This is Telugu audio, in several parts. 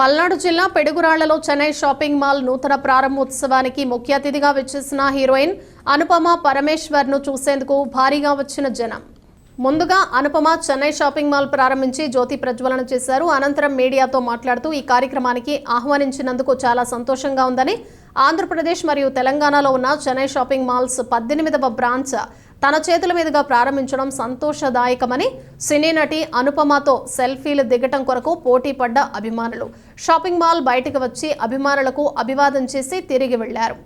పల్నాడు జిల్లా పెడుగురాళ్ళలో చెన్నై షాపింగ్ మాల్ నూతన ప్రారంభోత్సవానికి ముఖ్య అతిథిగా విచ్చేసిన హీరోయిన్ అనుపమ పరమేశ్వర్ను చూసేందుకు భారీగా వచ్చిన జనం. ముందుగా అనుపమ చెన్నై షాపింగ్ మాల్ ప్రారంభించి జ్యోతి ప్రజ్వలన చేశారు. అనంతరం మీడియాతో మాట్లాడుతూ ఈ కార్యక్రమానికి ఆహ్వానించినందుకు చాలా సంతోషంగా ఉందని ఆంధ్రప్రదేశ్ మరియు తెలంగాణలో ఉన్న చెన్నై షాపింగ్ మాల్స్ పద్దెనిమిదవ బ్రాంచ్ తన చేతుల మీదుగా ప్రారంభించడం సంతోషదాయకమని సినీ నటి అనుపమతో సెల్ఫీలు దిగటం కొరకు పోటీ పడ్డ అభిమానులు. షాపింగ్ మాల్ బయటకు వచ్చి అభిమానులకు అభివాదం చేసి తిరిగి వెళ్ళారు.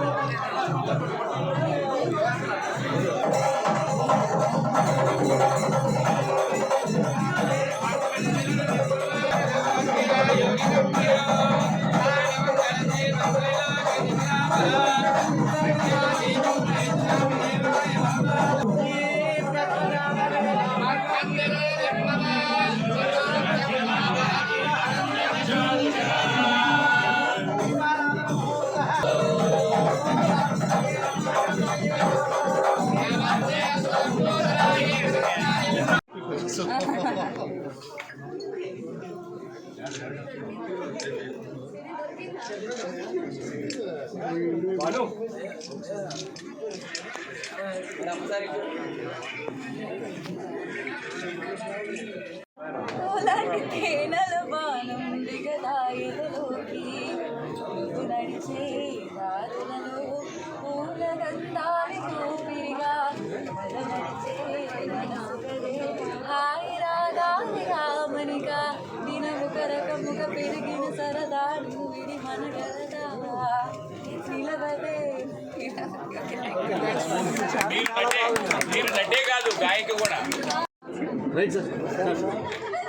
Thank you. 있어. 마루. Hola, Argentina. కరకముక పెరిగిన సరదాలు విడి మనగలదా నిలవదే మీరు కాదు గాయకి కూడా. మాట్లాడతారని అందరూ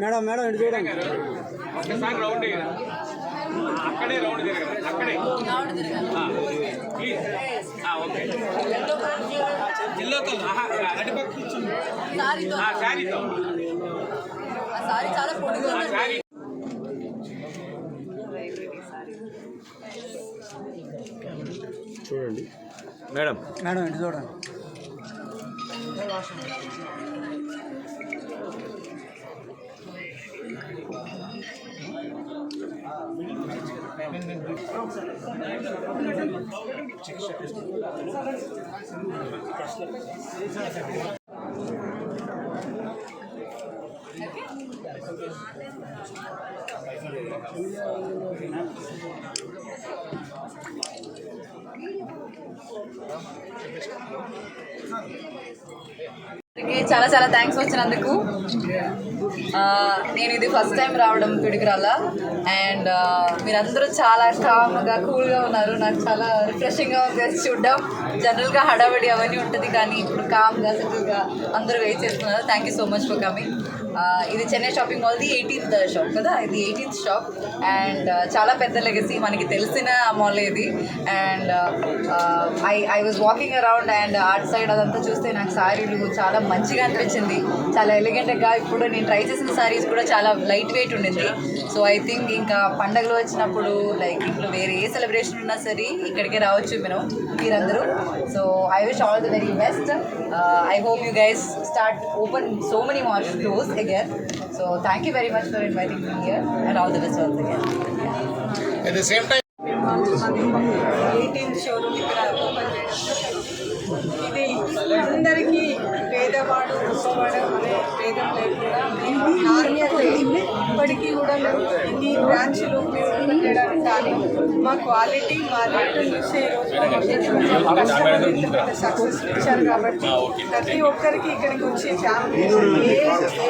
మేడం మేడం ఇటు చూడండి. ఒక్కసారి రౌండ్. అక్కడే రౌండ్ తిరగదు అక్కడే. తిరగాలి ప్లీజ్ ఓకే. ఎల్లో కలర్ అటుపక్క ఆ శారీతో ఆ సారీ చాలా పొడిగా ఆ ఉందండి శారీ చూడండి మేడం. మేడం ఇటు చూడండి. చాలా చాలా థ్యాంక్స్ వచ్చినందుకు. నేను ఇది ఫస్ట్ టైం రావడం పిడుగురాల అండ్ మీరందరూ చాలా కామ్గా కూల్గా ఉన్నారు. నాకు చాలా రిఫ్రెషింగ్గా ఉంది. చూడడం. జనరల్గా హడావిడి అవన్నీ ఉంటుంది కానీ ఇప్పుడు కామ్గా సెటిల్గా అందరూ వెయిట్ చేస్తున్నారు. Thank you so much for coming ఇది చెన్నై షాపింగ్ మాల్ది ఎయిటీన్త్ షాప్ కదా? ఇది ఎయిటీన్త్ షాప్ అండ్ చాలా పెద్ద లెగసీ మనకి తెలిసిన మాల్ ఇది. And I I was walking around and art side అదంతా చూస్తే నాకు సారీలు చాలా మంచిగా అనిపించింది. చాలా ఎలిగెంట్గా ఇప్పుడు నేను ట్రై చేసిన సారీస్ కూడా చాలా లైట్ వెయిట్ ఉండింది. సో ఐ థింక్ ఇంకా పండగలు వచ్చినప్పుడు లైక్ ఇప్పుడు వేరే ఏ సెలబ్రేషన్ ఉన్నా సరే ఇక్కడికే రావచ్చు మనం మీరందరూ. so I wish all the very best I hope you guys start open so many more stores again so thank you very much for inviting me here and all the best also again at the same time eighteenth showroom ఇక్కడ ఓపెన్ చేయడం ఇది అందరికీ పేరు పేదవాడు గొప్పవాడు అనే భేదం లేకుండా మేము నాణ్యత ఇప్పటికీ కూడా మేము ఇన్ని బ్రాంచ్లు మేము పెట్టడానికి కానీ మా క్వాలిటీ మా రేటు చూసే సక్సెస్ ఇచ్చారు కాబట్టి ప్రతి ఒక్కరికి ఇక్కడికి వచ్చి ఫ్యామిలీస్ ఏ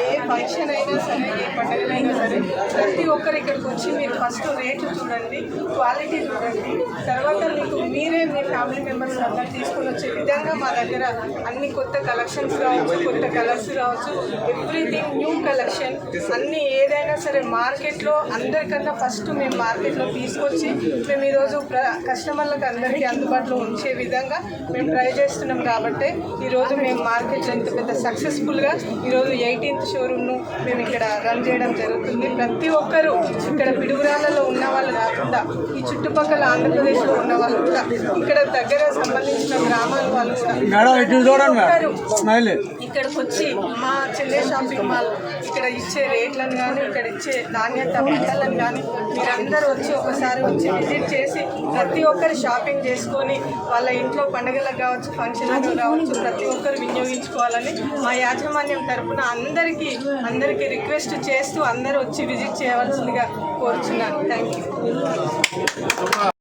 ఏ ఫంక్షన్ అయినా సరే ఏ పండుగలైనా సరే ప్రతి ఒక్కరు ఇక్కడికి వచ్చి మీరు ఫస్ట్ రేట్లు చూడండి క్వాలిటీ చూడండి తర్వాత మీకు మీరే ఫ్యామిలీ మెంబర్స్ అందరూ తీసుకొని వచ్చే విధంగా మా దగ్గర అన్ని కొత్త కలెక్షన్స్ రావచ్చు కొత్త కలర్స్ రావచ్చు ఎవ్రీథింగ్ న్యూ కలెక్షన్ అన్ని ఏదైనా సరే మార్కెట్లో అందరికన్నా ఫస్ట్ మేము మార్కెట్లో తీసుకొచ్చి మేము ఈరోజు ప్ర కస్టమర్లకు అందరికీ అందుబాటులో ఉంచే విధంగా మేము ట్రై చేస్తున్నాం కాబట్టి ఈరోజు మేము మార్కెట్లో ఇంత పెద్ద సక్సెస్ఫుల్గా ఈరోజు ఎయిటీన్త్ షోరూమ్ను మేము ఇక్కడ రన్ చేయడం జరుగుతుంది. ప్రతి ఒక్కరూ ఇక్కడ పిడుగురాళ్ళలో ఉన్న వాళ్ళు కాకుండా ఈ చుట్టుపక్కల ఆంధ్రప్రదేశ్లో ఉన్న వాళ్ళు కూడా ఇక్కడ దగ్గర సంబంధించిన గ్రామాల వాళ్ళు కూడా ఇక్కడికి వచ్చి మా చెల్లె షాపింగ్ మాల్ ఇక్కడ ఇచ్చే రేట్లను కానీ ఇక్కడ ఇచ్చే నాణ్యత బట్టలను కానీ మీరందరూ వచ్చి ఒకసారి వచ్చి విజిట్ చేసి ప్రతి ఒక్కరు షాపింగ్ చేసుకొని వాళ్ళ ఇంట్లో పండుగలకు కావచ్చు ఫంక్షన్లకు కావచ్చు ప్రతి ఒక్కరు వినియోగించుకోవాలని మా యాజమాన్యం తరపున అందరికీ అందరికీ రిక్వెస్ట్ చేస్తూ అందరూ వచ్చి విజిట్ చేయవలసిందిగా కోరుచున్నాను. Thank you